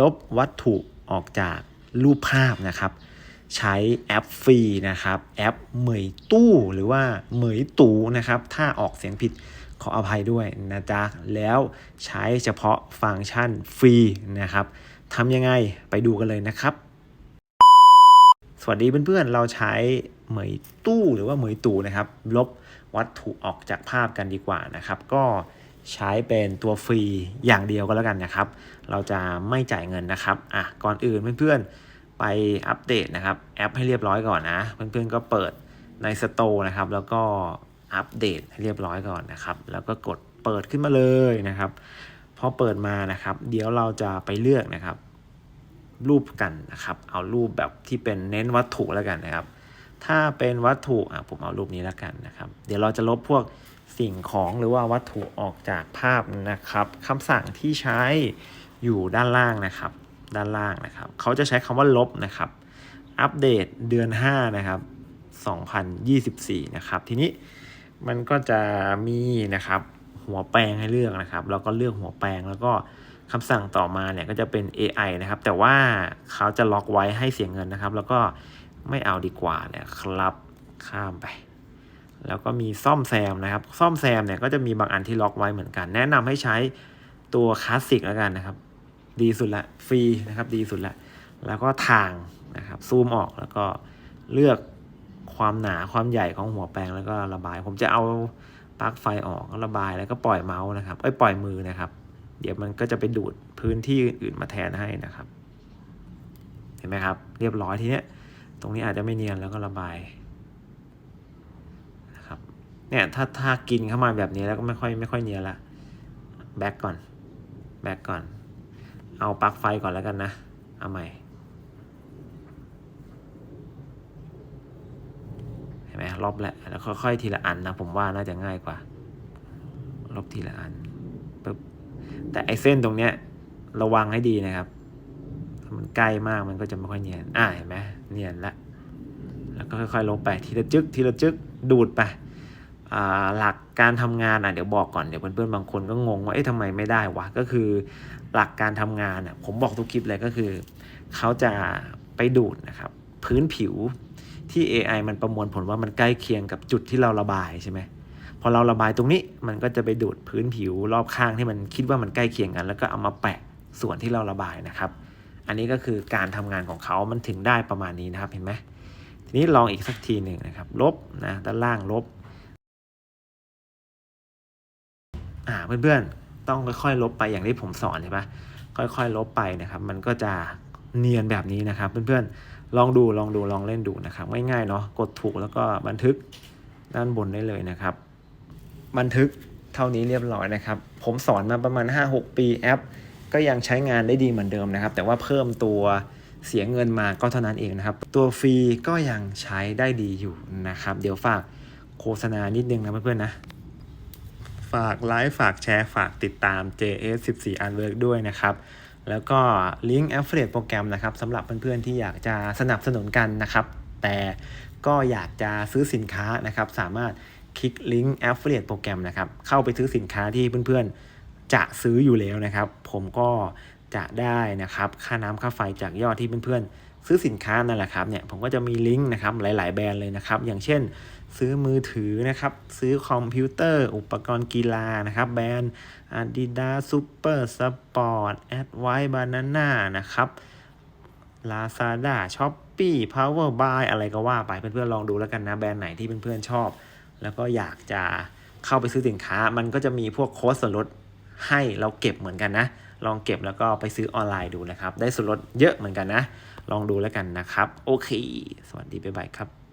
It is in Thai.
ลบวัตถุออกจากรูปภาพนะครับ ใช้แอปฟรีนะครับ แอปเหมยตู้หรือว่าเหมยตูนะครับ ถ้าออกเสียงผิดขออภัยด้วยนะจ๊ะ แล้วใช้เฉพาะฟังก์ชันฟรีนะครับทำยังไงไปดูกันเลยนะครับ สวัสดีเพื่อนๆ เราใช้เหมยตู้หรือว่าเหมยตูนะครับ ลบวัตถุออกจากภาพกันดีกว่านะครับ ก็ ใช้เป็นตัวฟรีอย่างเดียวก็แล้วกันนะครับ เราจะไม่จ่ายเงินนะครับอะก่อนอื่นเพื่อนๆไปอัปเดตนะครับแอปให้เรียบร้อยก่อนนะ เพื่อนๆก็เปิดในสโตร์นะครับ แล้วก็อัปเดตให้เรียบร้อยก่อนนะครับ แล้วก็กดเปิดขึ้นมาเลยนะครับพอเปิดมานะครับ เดี๋ยวเราจะไปเลือกนะครับ รูปกันนะครับ เอารูปแบบที่เป็นเน้นวัตถุแล้วกันนะครับ ถ้าเป็นวัตถุอะผมเอารูปนี้แล้วกันนะครับ เดี๋ยวเราจะลบพวกสิ่งของหรือว่าวัตถุออกจากภาพนะครับคำสั่งที่ใช้อยู่ด้านล่างนะครับ ด้านล่างนะครับ เขาจะใช้คำว่าลบนะครับ อัปเดตเดือน 5 นะครับ 2024 นะครับ ทีนี้มันก็จะมีนะครับหัวแปลงให้เลือกนะครับ เราก็เลือกหัวแปลงแล้วก็คำสั่งต่อมาเนี่ยก็จะเป็น AI นะครับ แต่ว่าเขาจะล็อกไว้ให้เสียเงินนะครับ แล้วก็ ไม่เอาดีกว่าเนี่ยครับ ข้ามไป แล้วก็มีซ่อมแซมนะครับ ซ่อมแซมเนี่ยก็จะมีบางอันที่ล็อกไว้เหมือนกัน แนะนำให้ใช้ตัวคลาสสิกแล้วกันนะครับ ดีสุดละฟรีนะครับ ดีสุดละแล้วก็ทางนะครับ ซูมออกแล้วก็เลือกความหนาความใหญ่ของหัวแปลงแล้วก็ระบาย ผมจะเอาปลั๊กไฟออกระบายแล้วก็ปล่อยเมาส์นะครับเอ้ยปล่อยมือนะครับ เดี๋ยวมันก็จะไปดูดพื้นที่อื่นมาแทนให้นะครับ เห็นไหมครับ เรียบร้อยทีเนี้ย ตรงนี้อาจจะไม่เนียนแล้วก็ระบายนะครับเนี่ยถ้าถ้ากินเข้ามาแบบนี้แล้วก็ไม่ค่อยไม่ค่อยเนียนละแบ็กก่อนแบ็กก่อน เอาปลั๊กไฟก่อนแล้วกันนะ เอาใหม่เห็นไหมลบแหละแล้วค่อยๆทีละอันนะ ผมว่าน่าจะง่ายกว่า ลบทีละอันปึ๊บแต่ไอเส้นตรงเนี้ยระวังให้ดีนะครับ มันใกล้มากมันก็จะไม่ค่อยเนียนอ่าเห็นไหมเนียนละแล้วก็ค่อยๆลบไปทีละจึกทีละจึกดูดไปหลักการทำงานอะเดี๋ยวบอกก่อนเดี๋ยวเพื่อนๆบางคนก็งงว่าเอ๊ะทำไมไม่ได้วะก็คือหลักการทำงานอะผมบอกทุกคลิปเลยก็คือ เขาจะไปดูดนะครับพื้นผิวที่ AI มันประมวลผลว่ามันใกล้เคียงกับจุดที่เราระบายใช่ไหมพอเราระบายตรงนี้มันก็จะไปดูดพื้นผิวรอบข้างที่มันคิดว่ามันใกล้เคียงกัน แล้วก็เอามาแปะส่วนที่เราระบายนะครับ อันนี้ก็คือการทำงานของเขามันถึงได้ประมาณนี้นะครับเห็นไหมทีนี้ลองอีกสักทีหนึ่งนะครับ ลบนะด้านล่างลบอ่าเพื่อนๆต้องค่อยๆ ลบไปอย่างที่ผมสอนใช่ปะค่อยๆ ลบไปนะครับ มันก็จะเนียนแบบนี้นะครับ เพื่อนๆลองดูลองดูลองเล่นดูนะครับง่ายๆเนาะกดถูกแล้วก็บันทึกด้านบนได้เลยนะครับ บันทึกเท่านี้เรียบร้อยนะครับ ผมสอนมาประมาณ 5-6 ปีแอป ก็ยังใช้งานได้ดีเหมือนเดิมนะครับ แต่ว่าเพิ่มตัวเสียเงินมาก็เท่านั้นเองนะครับ ตัวฟรีก็ยังใช้ได้ดีอยู่นะครับ เดี๋ยวฝากโฆษณานิดนึงนะเพื่อนๆนะ ฝากไลค์ฝากแชร์ฝากติดตาม JS14 Unwork ด้วยนะครับ แล้วก็ลิงก์ Affiliate โปรแกรมนะครับสำหรับเพื่อนๆที่อยากจะสนับสนุนกันนะครับ แต่ก็อยากจะซื้อสินค้านะครับ สามารถคลิกลิงก์ Affiliate โปรแกรมนะครับ เข้าไปซื้อสินค้าที่เพื่อนๆ จะซื้ออยู่แล้วนะครับ ผมก็จะได้นะครับค่าน้ำค่าไฟจากยอดที่เพื่อนๆซื้อสินค้านั่นแหละครับเนี่ยผมก็จะมีลิงก์นะครับหลาย ๆ แบรนด์เลยนะครับ อย่างเช่น ซื้อมือถือนะครับ ซื้อคอมพิวเตอร์ อุปกรณ์กีฬานะครับ แบรนด์ Adidas Super Sport Advice Banana นะครับ Lazada Shopee Power Buy อะไรก็ว่าไปเพื่อนๆลองดูแล้วกันนะแบรนด์ไหนที่เพื่อนๆชอบ แล้วก็อยากจะเข้าไปซื้อสินค้า มันก็จะมีพวกโค้ดส่วนลด ให้เราเก็บเหมือนกันนะ ลองเก็บแล้วก็ไปซื้อออนไลน์ดูนะครับ ได้ส่วนลดเยอะเหมือนกันนะ ลองดูแล้วกันนะครับ โอเค สวัสดีบ๊ายบายครับ